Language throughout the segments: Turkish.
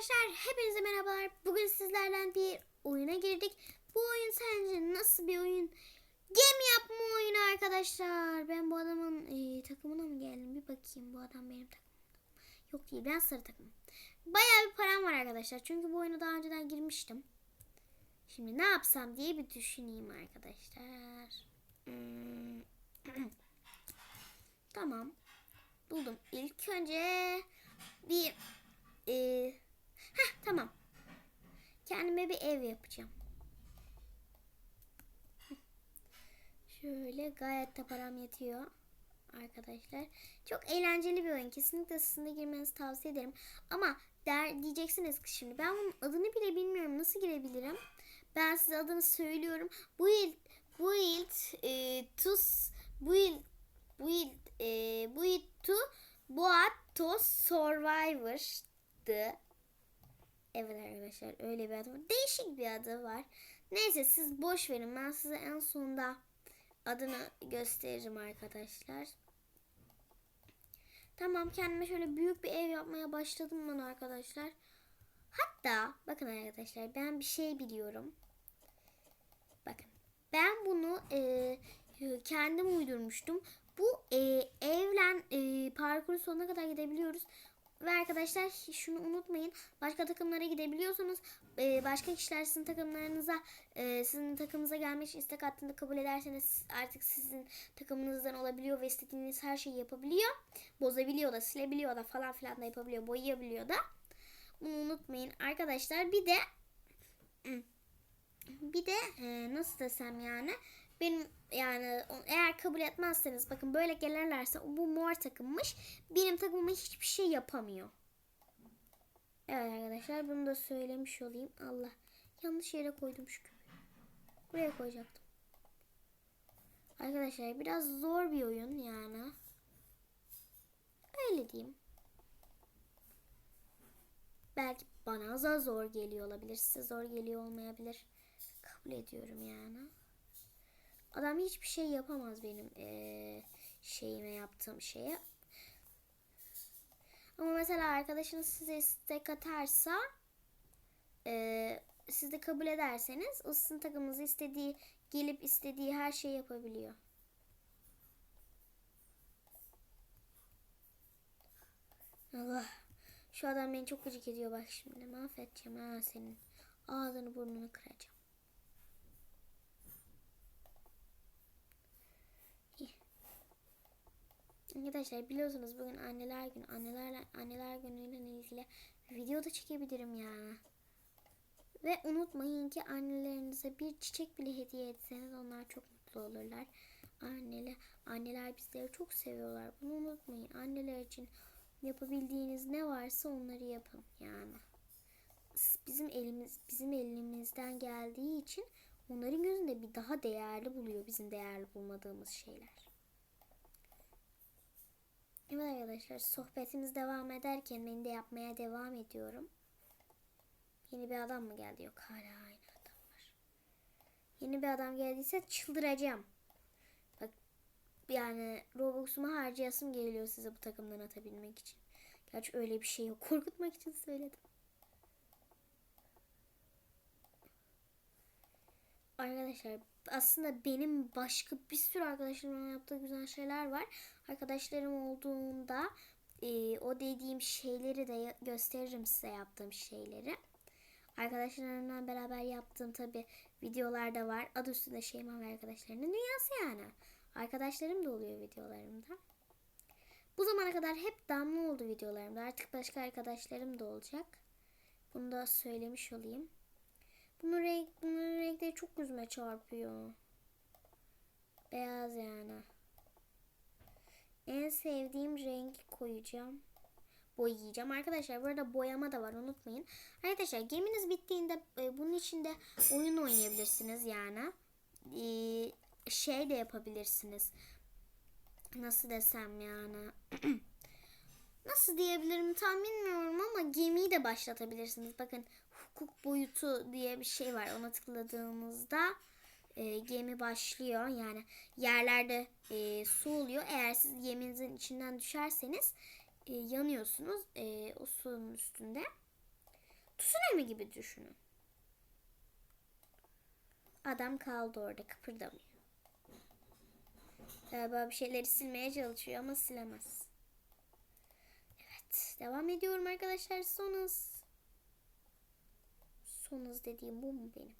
Arkadaşlar hepinize merhabalar. Bugün sizlerden bir oyuna girdik. Bu oyun sence nasıl bir oyun? Gemi yapma oyunu arkadaşlar. Ben bu adamın e, takımına mı geldim? Bir bakayım bu adam benim takımımda. Yok değil ben sarı takımım. Bayağı bir param var arkadaşlar. Çünkü bu oyuna daha önceden girmiştim. Şimdi ne yapsam diye bir düşüneyim arkadaşlar. Hmm. tamam. Buldum. İlk önce bir ee, heh, tamam. Kendime bir ev yapacağım. Şöyle gayet de param yetiyor arkadaşlar. Çok eğlenceli bir oyun. Kesinlikle sizin girmenizi tavsiye ederim. Ama der diyeceksiniz ki şimdi ben bunun adını bile bilmiyorum. Nasıl girebilirim? Ben size adını söylüyorum. Build Build e, tus Build Build e, Build to Boat to Survivor'dı. Evet arkadaşlar öyle bir adı var. Değişik bir adı var. Neyse siz boş verin. Ben size en sonunda adını gösteririm arkadaşlar. Tamam kendime şöyle büyük bir ev yapmaya başladım ben arkadaşlar. Hatta bakın arkadaşlar ben bir şey biliyorum. Bakın ben bunu e, kendim uydurmuştum. Bu e, evlen e, parkuru sonuna kadar gidebiliyoruz. Ve arkadaşlar şunu unutmayın. Başka takımlara gidebiliyorsanız e, başka kişiler sizin takımlarınıza e, sizin takımınıza gelmek için istek attığında kabul ederseniz artık sizin takımınızdan olabiliyor ve istediğiniz her şeyi yapabiliyor. Bozabiliyor da silebiliyor da falan filan da yapabiliyor. Boyayabiliyor da. Bunu unutmayın arkadaşlar. Bir de bir de e, nasıl desem yani benim yani eğer kabul etmezseniz bakın böyle gelirlerse bu mor takımmış. Benim takımıma hiçbir şey yapamıyor. Evet arkadaşlar bunu da söylemiş olayım. Allah yanlış yere koydum şu küpü. Buraya koyacaktım. Arkadaşlar biraz zor bir oyun yani. Öyle diyeyim. Belki bana da zor geliyor olabilir. Size zor geliyor olmayabilir. Kabul ediyorum yani. Adam hiçbir şey yapamaz benim ee, şeyime yaptığım şeye. Ama mesela arkadaşınız size istek atarsa e, siz de kabul ederseniz o sizin takımınızı istediği gelip istediği her şeyi yapabiliyor. Allah. Şu adam beni çok gıcık ediyor bak şimdi. Mahvedeceğim ha senin. Ağzını burnunu kıracağım. Arkadaşlar biliyorsunuz bugün anneler günü. Annelerle anneler günüyle ilgili video da çekebilirim yani. Ve unutmayın ki annelerinize bir çiçek bile hediye etseniz onlar çok mutlu olurlar. Anneler, anneler bizleri çok seviyorlar. Bunu unutmayın. Anneler için yapabildiğiniz ne varsa onları yapın yani. Bizim elimiz bizim elimizden geldiği için onların gözünde bir daha değerli buluyor bizim değerli bulmadığımız şeyler. Evet arkadaşlar sohbetimiz devam ederken ben de yapmaya devam ediyorum. Yeni bir adam mı geldi? Yok hala aynı adam var. Yeni bir adam geldiyse çıldıracağım. Bak yani Robux'umu harcayasım geliyor size bu takımdan atabilmek için. Gerçi öyle bir şey yok. Korkutmak için söyledim. Arkadaşlar aslında benim başka bir sürü arkadaşlarımın yaptığı güzel şeyler var. Arkadaşlarım olduğunda e, o dediğim şeyleri de gösteririm size yaptığım şeyleri. Arkadaşlarımla beraber yaptığım tabi videolar da var. Adı üstünde Şeyma ve arkadaşlarının dünyası yani. Arkadaşlarım da oluyor videolarımda. Bu zamana kadar hep damla oldu videolarımda. Artık başka arkadaşlarım da olacak. Bunu da söylemiş olayım. Bunun, renk, bunun renkleri çok gözüme çarpıyor. Beyaz yani. En sevdiğim rengi koyacağım. Boyayacağım. Arkadaşlar burada boyama da var unutmayın. Arkadaşlar geminiz bittiğinde e, bunun içinde oyun oynayabilirsiniz yani. E, şey de yapabilirsiniz. Nasıl desem yani. Nasıl diyebilirim tam bilmiyorum ama gemiyi de başlatabilirsiniz. Bakın hukuk boyutu diye bir şey var. Ona tıkladığımızda e, gemi başlıyor. Yani yerlerde e, su oluyor. Eğer siz geminizin içinden düşerseniz e, yanıyorsunuz e, o suyun üstünde. Tsunami gibi düşünün. Adam kaldı orada kıpırdamıyor. Galiba bir şeyleri silmeye çalışıyor ama silemez. Evet devam ediyorum arkadaşlar son hız. Son hız dediğim bu mu benim?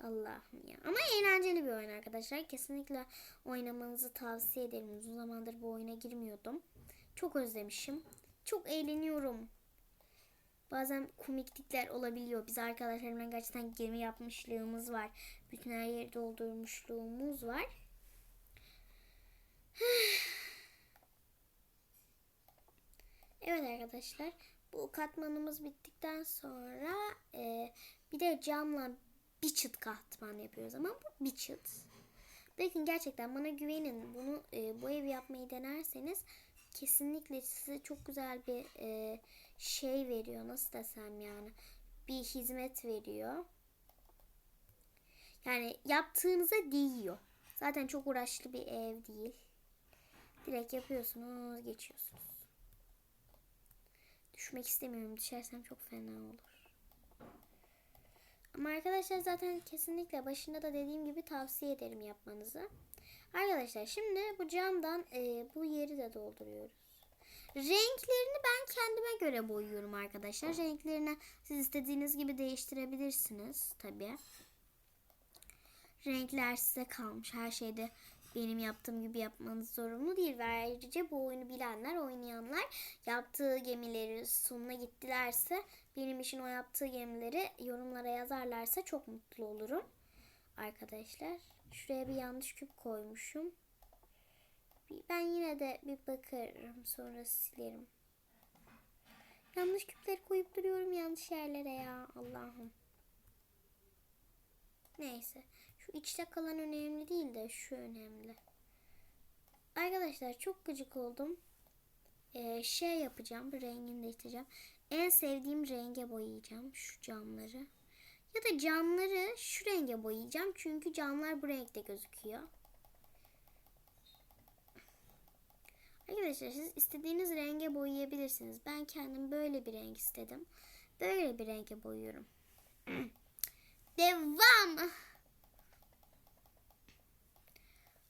Allah'ım ya. Ama eğlenceli bir oyun arkadaşlar. Kesinlikle oynamanızı tavsiye ederim. Uzun zamandır bu oyuna girmiyordum. Çok özlemişim. Çok eğleniyorum. Bazen komiklikler olabiliyor. Biz arkadaşlarımla gerçekten gemi yapmışlığımız var. Bütün her yeri doldurmuşluğumuz var. Evet arkadaşlar. Bu katmanımız bittikten sonra e, bir de camla bir çıt katman yapıyoruz. Ama bu bir çıt. Bakın gerçekten bana güvenin. Bunu e, bu evi yapmayı denerseniz kesinlikle size çok güzel bir e, şey veriyor. Nasıl desem yani. Bir hizmet veriyor. Yani yaptığınıza değiyor. Zaten çok uğraşlı bir ev değil. Direkt yapıyorsunuz, geçiyorsunuz. Düşmek istemiyorum. Düşersem çok fena olur. Ama arkadaşlar zaten kesinlikle başında da dediğim gibi tavsiye ederim yapmanızı. Arkadaşlar şimdi bu camdan e, bu yeri de dolduruyoruz. Renklerini ben kendime göre boyuyorum arkadaşlar. Renklerini siz istediğiniz gibi değiştirebilirsiniz tabii. Renkler size kalmış. Her şeyde benim yaptığım gibi yapmanız zorunlu değil. Ve ayrıca bu oyunu bilenler, oynayanlar yaptığı gemileri sonuna gittilerse benim için o yaptığı gemileri yorumlara yazarlarsa çok mutlu olurum. Arkadaşlar şuraya bir yanlış küp koymuşum. Ben yine de bir bakarım sonra silerim. Yanlış küpleri koyup duruyorum yanlış yerlere ya Allah'ım. Neyse. Şu içte kalan önemli değil de şu önemli. Arkadaşlar çok gıcık oldum. Ee, şey yapacağım. Rengini değiştireceğim. En sevdiğim renge boyayacağım şu camları. Ya da camları şu renge boyayacağım. Çünkü camlar bu renkte gözüküyor. Arkadaşlar siz istediğiniz renge boyayabilirsiniz. Ben kendim böyle bir renk istedim. Böyle bir renge boyuyorum. Devam.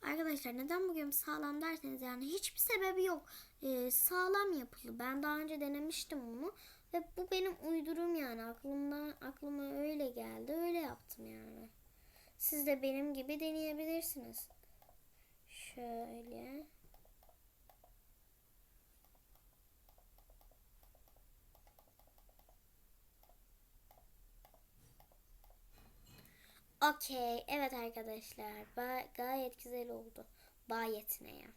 Arkadaşlar neden bugün sağlam derseniz yani hiçbir sebebi yok. Ee, sağlam yapılı. Ben daha önce denemiştim bunu. Ve bu benim uydurum yani. Aklımdan, aklıma öyle geldi. Öyle yaptım yani. Siz de benim gibi deneyebilirsiniz. Şöyle. Okey. Evet arkadaşlar. Ba- gayet güzel oldu. Gayet ne ya?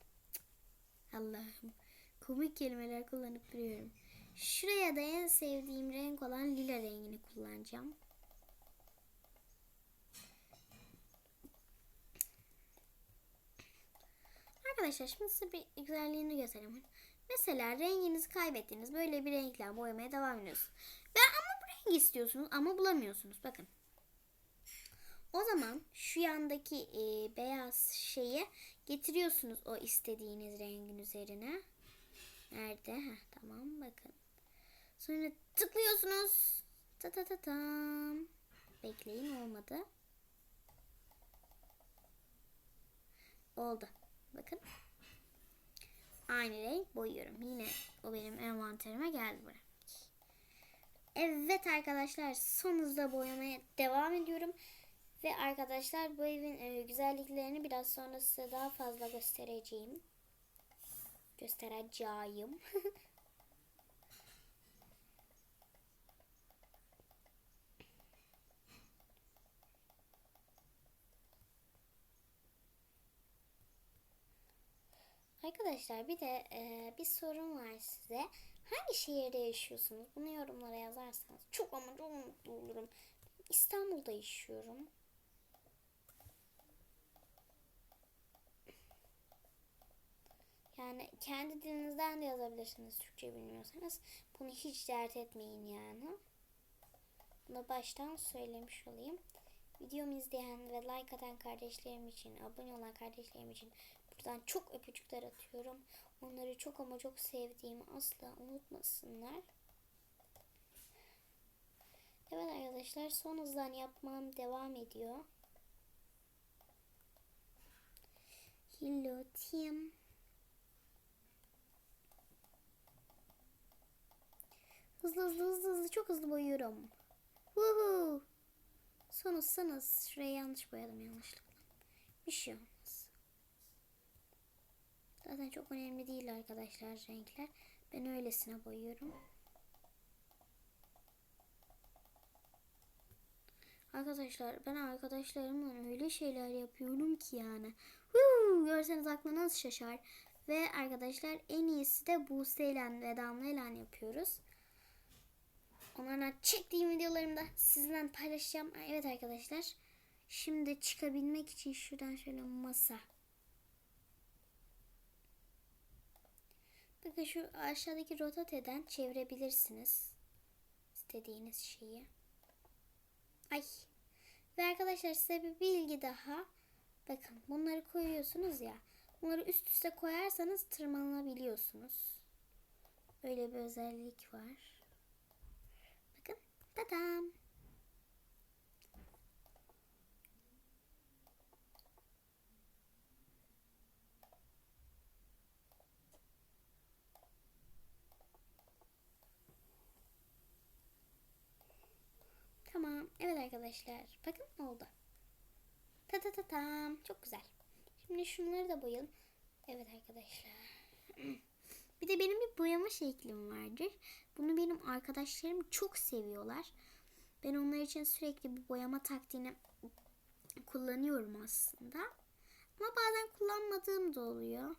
Allah'ım. Komik kelimeler kullanıp duruyorum. Şuraya da en sevdiğim renk olan lila rengini kullanacağım. Arkadaşlar şimdi size bir güzelliğini göstereyim. Mesela renginizi kaybettiğiniz böyle bir renkle boyamaya devam ediyorsunuz. Ve ama bu rengi istiyorsunuz ama bulamıyorsunuz. Bakın. O zaman şu yandaki e, beyaz şeyi getiriyorsunuz o istediğiniz rengin üzerine. Nerede? Heh, tamam bakın. Sonra tıklıyorsunuz. Ta ta ta tam. Bekleyin olmadı. Oldu. Bakın. Aynı renk boyuyorum. Yine o benim envanterime geldi buraya. Evet arkadaşlar son hızla boyamaya devam ediyorum. Ve arkadaşlar bu evin e, güzelliklerini biraz sonra size daha fazla göstereceğim. Göstereceğim. Arkadaşlar bir de e, bir sorun var size. Hangi şehirde yaşıyorsunuz? Bunu yorumlara yazarsanız çok ama çok mutlu olurum. İstanbul'da yaşıyorum. Yani kendi dilinizden de yazabilirsiniz Türkçe bilmiyorsanız. Bunu hiç dert etmeyin yani. Bunu baştan söylemiş olayım. Videomu izleyen ve like atan kardeşlerim için, abone olan kardeşlerim için buradan çok öpücükler atıyorum. Onları çok ama çok sevdiğimi asla unutmasınlar. Evet arkadaşlar son hızdan yapmam devam ediyor. Hello team. Hızlı hızlı hızlı hızlı çok hızlı boyuyorum. Woohoo. Son hızsanız şurayı yanlış boyadım yanlışlıkla. Bir şey olmaz. Zaten çok önemli değil arkadaşlar renkler. Ben öylesine boyuyorum. Arkadaşlar ben arkadaşlarımla öyle şeyler yapıyorum ki yani. Huu, görseniz aklınız şaşar. Ve arkadaşlar en iyisi de Buse ile ve Damla ile yapıyoruz. Onlarla çektiğim videolarımı da sizinle paylaşacağım. Evet arkadaşlar. Şimdi çıkabilmek için şuradan şöyle masa. Bakın şu aşağıdaki rotateden çevirebilirsiniz. istediğiniz şeyi. Ay. Ve arkadaşlar size bir bilgi daha. Bakın bunları koyuyorsunuz ya. Bunları üst üste koyarsanız tırmanabiliyorsunuz. Öyle bir özellik var. Tadam. Tamam. Evet arkadaşlar. Bakın oldu. Ta ta ta tam. Çok güzel. Şimdi şunları da boyayalım. Evet arkadaşlar. Bir de benim bir boyama şeklim vardır. Bunu benim arkadaşlarım çok seviyorlar. Ben onlar için sürekli bir boyama taktiğini kullanıyorum aslında. Ama bazen kullanmadığım da oluyor.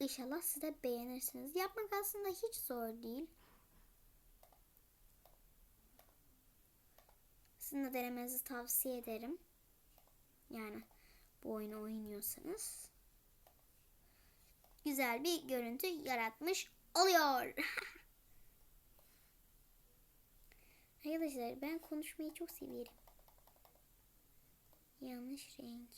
İnşallah siz de beğenirsiniz. Yapmak aslında hiç zor değil. Sizin de denemenizi tavsiye ederim. Yani bu oyunu oynuyorsanız. Güzel bir görüntü yaratmış oluyor. Arkadaşlar ben konuşmayı çok severim. Yanlış renk.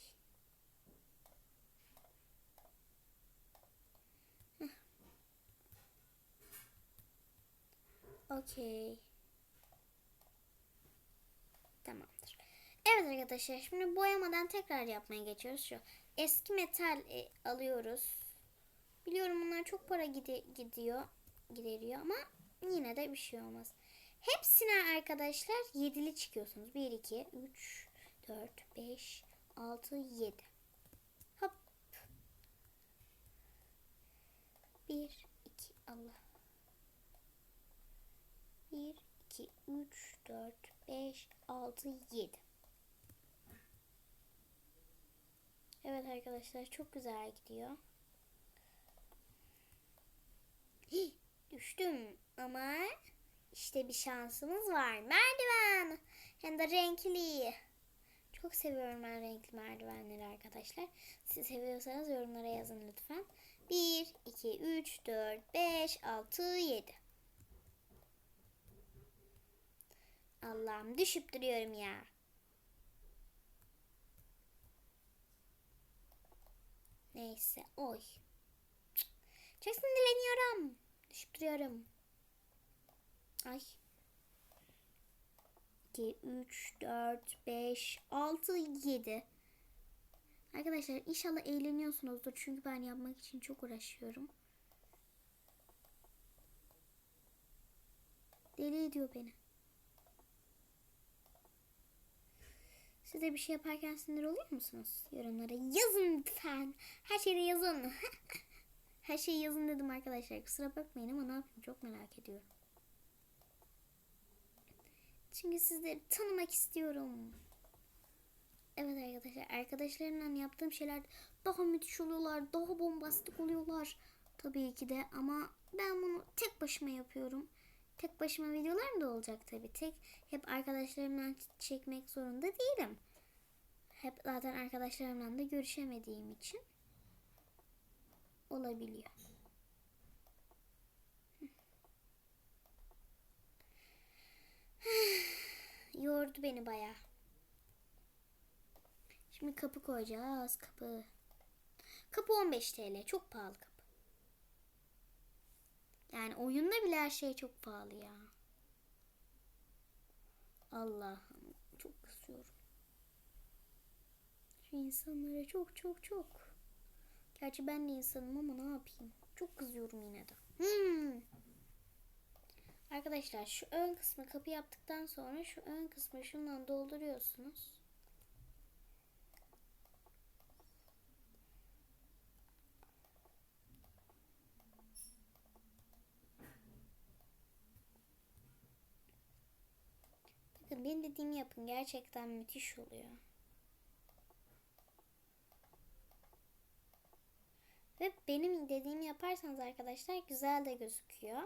Okey. Tamamdır. Evet arkadaşlar şimdi boyamadan tekrar yapmaya geçiyoruz. Şu eski metal e, alıyoruz. Biliyorum bunlar çok para gide, gidiyor gideriyor ama yine de bir şey olmaz. Hepsine arkadaşlar yedili çıkıyorsunuz. 1, 2, 3, 4, 5, 6, 7. Hop. 1, 2, Allah. 1, 2, 3, 4, 5, 6, 7. Evet arkadaşlar çok güzel gidiyor. Hih, düştüm ama işte bir şansımız var. Merdiven. Hem de renkli. Çok seviyorum ben renkli merdivenleri arkadaşlar. Siz seviyorsanız yorumlara yazın lütfen. 1, 2, 3, 4, 5, 6, 7. Allah'ım düşüp duruyorum ya. Neyse oy. Çok sinirleniyorum. Düşüp duruyorum. Ay. 2, 3, 4, 5, 6, 7. Arkadaşlar inşallah eğleniyorsunuzdur. Çünkü ben yapmak için çok uğraşıyorum. Deli ediyor beni. Siz de bir şey yaparken sinir oluyor musunuz? Yorumlara yazın lütfen. Her şeyde yazın. Her şeyi yazın dedim arkadaşlar. Kusura bakmayın ama ne yapayım çok merak ediyorum. Çünkü sizleri tanımak istiyorum. Evet arkadaşlar arkadaşlarımla yaptığım şeyler daha müthiş oluyorlar. Daha bombastik oluyorlar. Tabii ki de ama ben bunu tek başıma yapıyorum. Tek başıma videolarım da olacak tabii. Tek hep arkadaşlarımla çekmek zorunda değilim. Hep zaten arkadaşlarımla da görüşemediğim için olabiliyor. Yordu beni baya. Şimdi kapı koyacağız. Kapı. Kapı 15 TL. Çok pahalı kapı. Yani oyunda bile her şey çok pahalı ya. Allah'ım çok kızıyorum. Şu insanlara çok çok çok. Gerçi ben de insanım ama ne yapayım? Çok kızıyorum yine de. Hmm. Arkadaşlar şu ön kısmı kapı yaptıktan sonra şu ön kısmı şundan dolduruyorsunuz. Bakın benim dediğimi yapın. Gerçekten müthiş oluyor. Ve benim dediğimi yaparsanız arkadaşlar güzel de gözüküyor.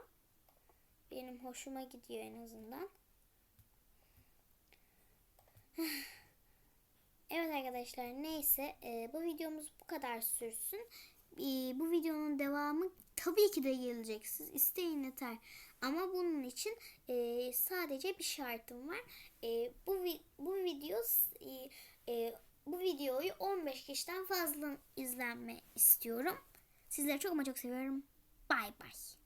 Benim hoşuma gidiyor en azından. Evet arkadaşlar neyse e, bu videomuz bu kadar sürsün. E, bu videonun devamı tabii ki de gelecek. Siz isteyin yeter. Ama bunun için e, sadece bir şartım var. Bu bu video e, e, bu videoyu 15 kişiden fazla izlenme istiyorum. Sizleri çok ama çok seviyorum. Bay bay.